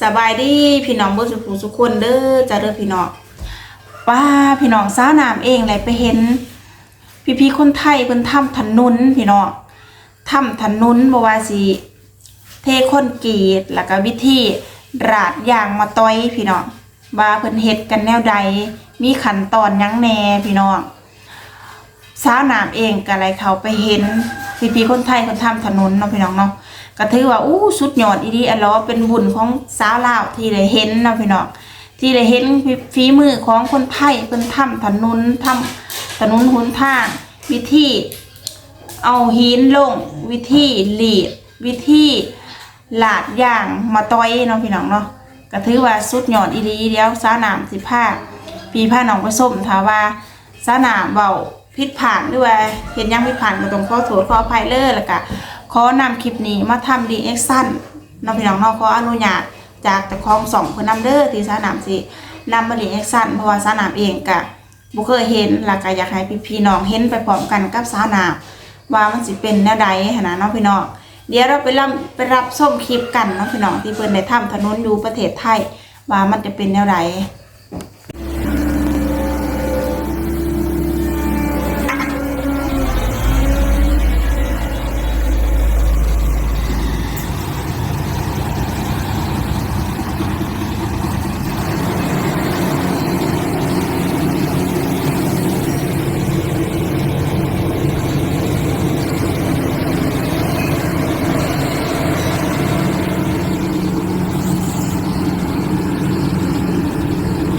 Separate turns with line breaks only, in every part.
สบายดีพี่น้องบ่สุขสุขคนเด้อจ้าเด้อพี่น้องป้าพี่น้องสาวน้ำเองเลยไปเห็น พี่พี่คนไทยเพิ่นทำถนนพี่น้องทำถนนบ่ว่าสิเทคนกรีตแล้วก็วิธีราดยางมาต้อยพี่น้องว่าเพิ่นเฮ็ดกันแนวใด มีขั้นตอนยังแน่พี่น้องสาวน้ำเองก็อะไรเขาไปเห็นพี่พี่คนไทยคนทำถนนเนาะพี่น้องเนาะ ก็ถือว่าอู้สุดยอดอีดีอันล้อเป็นบุญของสาวลาวที่ได้เห็นนะพี่น้องที่ได้เห็นฝีมือของคนไทยเพิ่นทำถนนทำถนนหุนทางวิธีเอาหินลง วิธีหลีด วิธีหลาดยางมาต้อยเนาะพี่น้องเนาะก็ถือว่าสุดยอดอีดีเดียวสาวน้ำสิพาพี่พาน้องไปส้มถาว่าสนามเบาผิดผ่านหรือว่าเห็นยังผิดผ่านก็ต้องขอโทษขออภัยเลยแล้วก็ ขอนำคลิปนี้มาทำรีแอคชั่นน้องพี่น้องเนาะขออนุญาตจากเจ้าของสองเพื่อนนำเด้อที่สนามสินำมารีแอคชั่นเพราะว่าสนามเองกะบุเคยเห็นแล้วก็อยากให้พี่พี่น้องเห็นไปพร้อมกันกับสนามว่ามันสิเป็นแนวใดหนนะน้องพี่น้องเดี๋ยวเราไปรับไปรับส้มคลิปกันน้องพี่น้องที่เพิ่อนได้ำถนนอยู่ประเทศไทยว่ามันจะเป็นแนวใด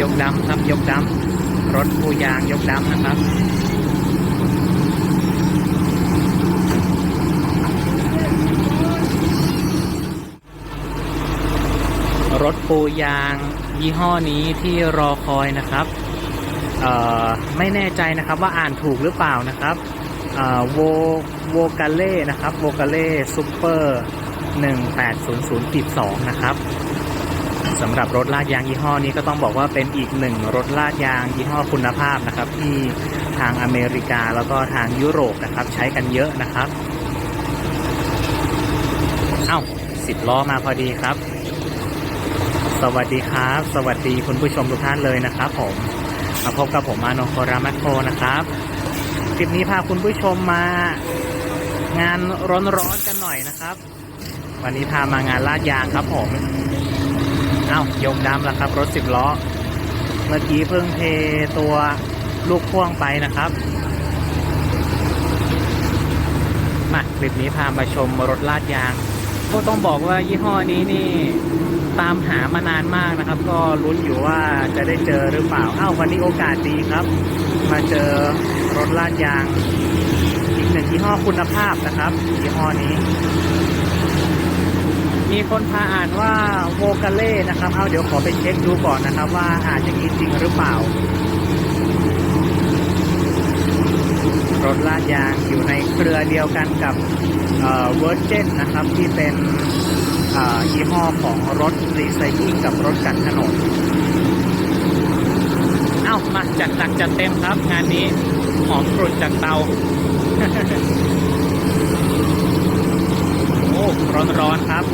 ยกดำครับยกดำรถปูยางยก ดำนะครับรถปูยางยี่ห้อนี้ที่รอคอยนะครับไม่แน่ใจนะครับว่าอ่านถูกหรือเปล่านะครับโวโวกาเล่นะครับโวกาเล่ซูเปอร์1800.2นะครับ สำหรับรถลาดยางยี่ห้อนี้ก็ต้องบอกว่าเป็นอีกหนึ่งรถลาดยางยี่ห้อคุณภาพนะครับ ที่ทางอเมริกาแล้วก็ทางยุโรปนะครับ ใช้กันเยอะนะครับ เอ้าสิบล้อมาพอดีครับ สวัสดีครับ สวัสดีคุณผู้ชมทุกท่านเลยนะครับ ผมมาพบกับผมอานนโครามัตโคนะครับคลิปนี้พาคุณผู้ชมมางานร้อนๆกันหน่อยนะครับ วันนี้พามางานลาดยางครับผม เอ้ายกดำแล้วครับ รถสิบล้อ เมื่อกี้เพิ่งเทตัวลูกพ่วงไปนะครับ มาคลิปนี้พามาชมรถลาดยาง ก็ต้องบอกว่ายี่ห้อนี้นี่ตามหามานานมากนะครับ ก็ลุ้นอยู่ว่าจะได้เจอหรือเปล่า เอ้าวันนี้โอกาสดีครับ มาเจอรถลาดยาง อีกหนึ่งยี่ห้อคุณภาพนะครับยี่ห้อนี้ มีคนพาอ่านว่าโวกาเล่นะครับ เอาเดี๋ยวขอไปเช็คดูก่อนนะครับ ว่าอ่านอย่างนี้จริงหรือเปล่า รถลาดยางอยู่ในเครือเดียวกันกับเวอร์เจนนะครับ ที่เป็นยี่ห้อของรถรีไซเคิลกับรถกันถนน เอ้ามาจัดหนักจัดเต็มครับ งานนี้หอมกรุ่นจากเตา ร้อนๆครับ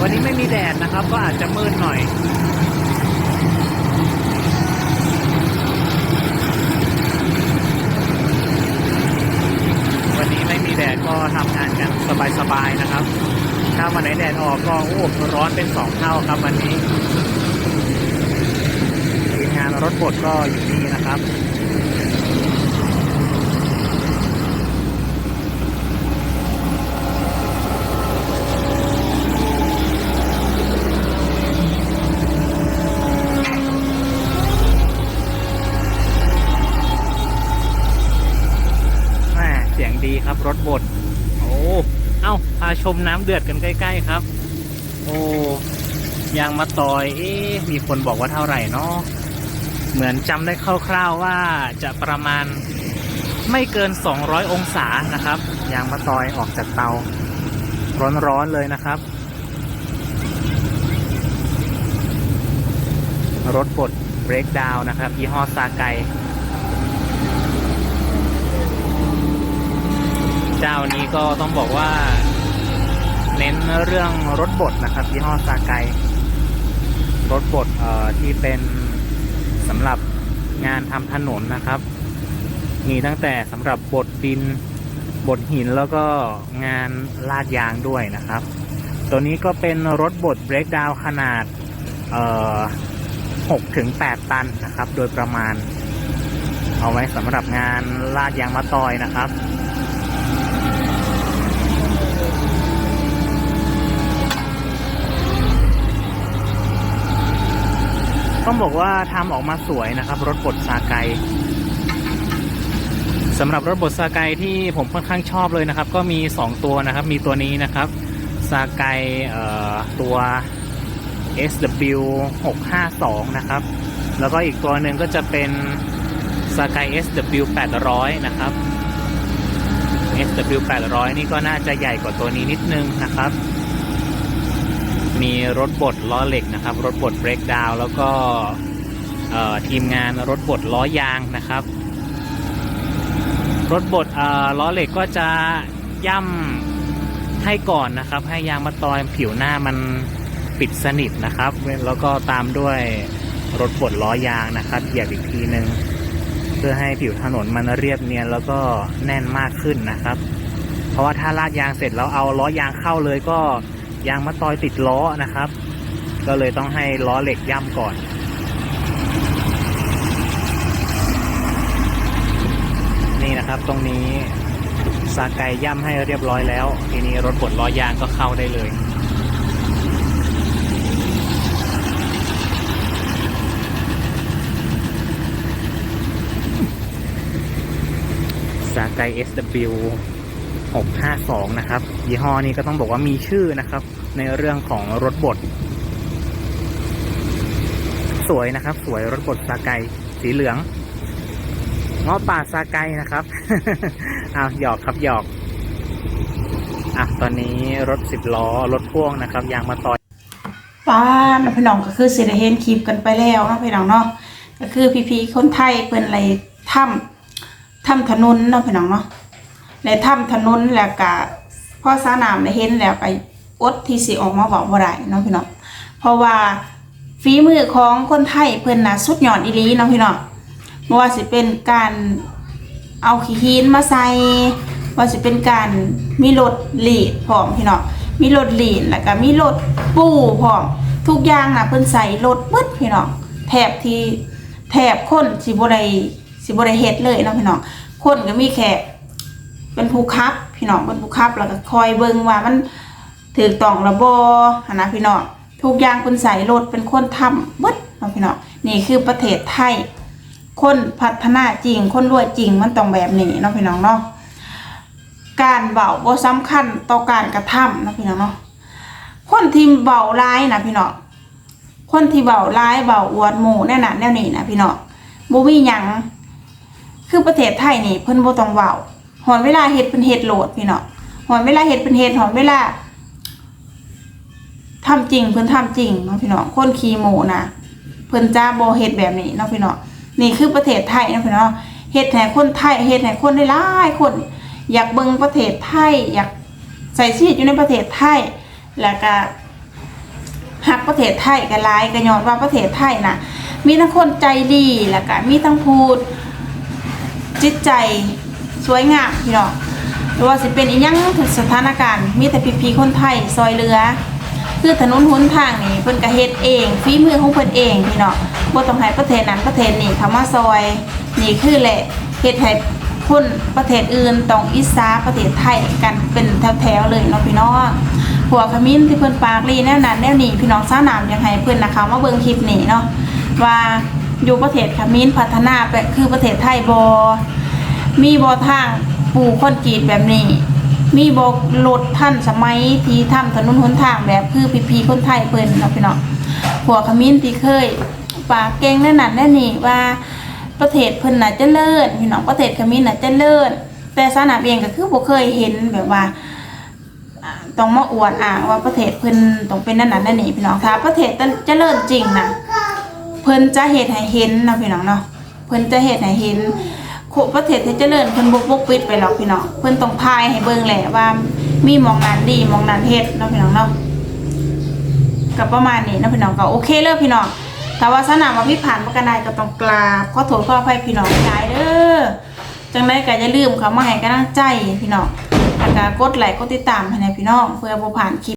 วันนี้ไม่มีแดดนะครับ ก็อาจจะมืดหน่อย วันนี้ไม่มีแดดก็ทำงานกันสบายๆนะครับ ถ้าวันไหนแดดออกก็โอ้ร้อนเป็นสองเท่าครับวันนี้ทีมงานรถบดก็อยู่นี่ ครับแม่เสียงดีครับรถบด โอ้ เอ้า พาชมน้ำเดือดกันใกล้ ๆ ครับ โอ้ยางมาตอย เอ๊มีคนบอกว่าเท่าไหร่เนาะ เหมือนจำได้คร่าวๆว่าจะประมาณไม่เกิน 200 องศานะครับ ยางมาตอยออกจากเตา ร้อนๆเลยนะครับ รถบดเบรกดาวนะครับ ยี่ห้อซาไกเจ้านี้ก็ต้องบอกว่า เน้นเรื่องรถบดนะครับ ยี่ห้อซาไกรถบดที่เป็น สำหรับงานทำถนนนะครับ มีตั้งแต่สำหรับบดดินบดหินแล้วก็งานลาดยางด้วยนะครับ ตัวนี้ก็เป็นรถบดเบรกดาวขนาดเอ่อ6ถึง8ตันนะครับ โดยประมาณ เอาไว้สำหรับงานลาดยางมะตอยนะครับ ต้องบอกว่าทำออกมาสวยนะครับ รถบดซาไกสำหรับรถบดซาไกที่ผมค่อนข้างชอบเลยนะครับ ก็มี 2 ตัวนะครับ มีตัวนี้นะครับซาไก่ตัว SW 652นะครับ แล้วก็อีกตัวหนึ่งก็จะเป็นซาไก SW 800นะครับ SW 800นี่ก็น่าจะใหญ่กว่าตัวนี้นิดนึงนะครับ มีรถบดล้อเหล็กนะครับ รถบดเบรกดาวแล้วก็ทีมงานรถบดล้อยางนะครับ รถบดล้อเหล็กก็จะย่ำให้ก่อนนะครับ ให้ยางมะตอยผิวหน้ามันปิดสนิทนะครับ แล้วก็ตามด้วยรถบดล้อยางนะครับเหยียบอีกทีหนึ่งเพื่อให้ผิวถนนมันเรียบเนียนแล้วก็แน่นมากขึ้นนะครับ เพราะว่าถ้าลาดยางเสร็จแล้วเอาล้อยางเข้าเลยก็ ยางมะตอยติดล้อนะครับ ก็เลยต้องให้ล้อเหล็กย่ำก่อน นี่นะครับตรงนี้สาไกย่ำให้เรียบร้อยแล้ว ทีนี้รถบดล้อยางก็เข้าได้เลยสาไก SW 652 นะครับ ยี่ห้อนี้ก็ต้องบอกว่ามีชื่อนะครับ ในเรื่องของรถบด สวยนะครับ สวยรถบดสาไกสีเหลืองเงาะป่าซาไกนะครับอ้าวหยอกครับหยอกอะตอนนี้รถสิบล้อรถพ่วงนะครับยางมาต่อย
ป้าน้องพี่น้องก็คือเสิได้เห็นคลิปกันไปแล้วนะพี่น้องเนาะก็คือพี่ๆคนไทยเพิ่นอะไรทำทำถนนเนาะพี่น้องเนาะ ในทำถนนแล้วก็พ่อสานามเห็นแล้วก็อดที่สิออกมาบอกบ่ได้เนาะพี่น้องเพราะว่าฝีมือของคนไทยเพิ่นน่ะสุดยอดอีหลีเนาะพี่น้องบ่ว่าสิเป็นการเอาขี้หินมาใส่ว่าสิเป็นการมีรถลีดพร้อมพี่น้องมีรถลีนแล้วก็มีรถปูพร้อมทุกอย่างนะเพิ่นใส่รถมืดพี่น้องแถบที่แถบคนสิบ่ได้สิบ่ได้เฮ็ดเลยเนาะพี่น้องคนก็มีแค่ เป็นผู้ขับ พี่น้องเป็นผู้ขับแล้วก็คอยเบิ่งว่ามันถูกต้องระบ่หั่นะพี่น้องทุกอย่างเพิ่นใส่รถเป็นคนทำมืดนะพี่น้องนี่คือประเทศไทย คนพัฒนาจริง คนรวยจริงมันต้องแบบนี้เนาะพี่น้องเนาะการเบาบ่สำคัญต่อการกระทำนะพี่น้องเนาะคนที่เบาร้ายนะพี่น้องคนที่เบาร้ายเบาอวดหมู่แน่นะแน่นี่นะพี่น้องบ่มีหยังคือประเทศไทยนี่เพิ่นบ่ต้องเว้า หอนเวลาเฮ็ดเพิ่นเฮ็ดโหลดพี่เน้องหอนเวลาเฮ็ดเพิ่นเฮ็ดหอนเวลาทำจริงเพิ่นทำจริงเนาะพี่เน้องคนขี้โมนะเพิ่นจะบ่เฮ็ดแบบนี้เนาะพี่เน้องนี่คือประเทศไทยเนาะพี่เน้องเฮ็ดให้คนไทยเฮ็ดให้คนได้หลายคน อยากเบิ่งประเทศไทย อยากใส่ชีวิตอยู่ในประเทศไทยแล้วก็หักประเทศไทยกันหลายก็ย้อนว่าประเทศไทยน่ะมีทั้งคนใจดีแล้วก็มีทั้งพูดจิตใจ สวยงามพี่น้องหรือว่าสิเป็นอีหยังถึงสถานการณ์มีแต่พี่ๆคนไทยซอยเรือ คือถนนหนทางนี่เพิ่นก็เฮ็ดเองฝีมือของเพิ่นเองพี่น้องบ่ต้องให้ประเทศนั้นประเทศนี้เข้ามาซอยนี่คือแหละเฮ็ดให้คนประเทศอื่นต้องอิจฉาประเทศไทยกันเป็นแถวๆเลยเนาะพี่น้องผัวขมิ้นที่เพิ่นปากลีแนวนั้นแนวนี้พี่น้องซ่าน้ำอยากให้เพิ่นนะคะมาเบิ่งคลิปนี้เนาะว่าอยู่ประเทศขมิ้นพัฒนาไปคือประเทศไทยบ่ มีบ่ทางปลูกคอนกรีตแบบนี้ มีบอรถท่านสมัยที่ทำถนนหนทางแบบคือพีพีคนไทยเพิ่นเนาะพี่น้องผัวขมิ้นที่เคยปากเก่งแน่นั่นแน่นี่ว่าประเทศเพิ่นน่ะเจริญพี่น้องประเทศขมิ้นน่ะเจริญแต่สนามเองก็คือบ่เคยเห็นแบบว่าต้องมาอวดอ้างว่าประเทศเพิ่นต้องเป็นนั่นนั่นนั่นนี่พี่น้องถ้าประเทศเจริญจริงนะเพิ่นจะเฮ็ดให้เห็นนะพี่น้องเนาะเพิ่นจะเฮ็ดให้เห็น โคประเทศที่เจริญเพิ่นบ่ปกปิดไปหรอกพี่น้องเพิ่นต้องพายให้เบิ่งแหละว่ามีมองนั้นดีมองนั้นเฮ็ดเนาะพี่น้องเนาะก็ประมาณนี้นะพี่น้องก็โอเคเลยพี่น้องแต่ว่าสนามว่าพี่ผ่านบ่กันได้ก็ต้องกราบขอโทษขออภัยพี่น้องหลายเด้อจังไดก็อย่าลืมเขามาให้กำลังใจพี่น้องแล้วก็กดไลค์กดติดตามให้ในพี่น้องเพื่อบ่ผ่านคลิป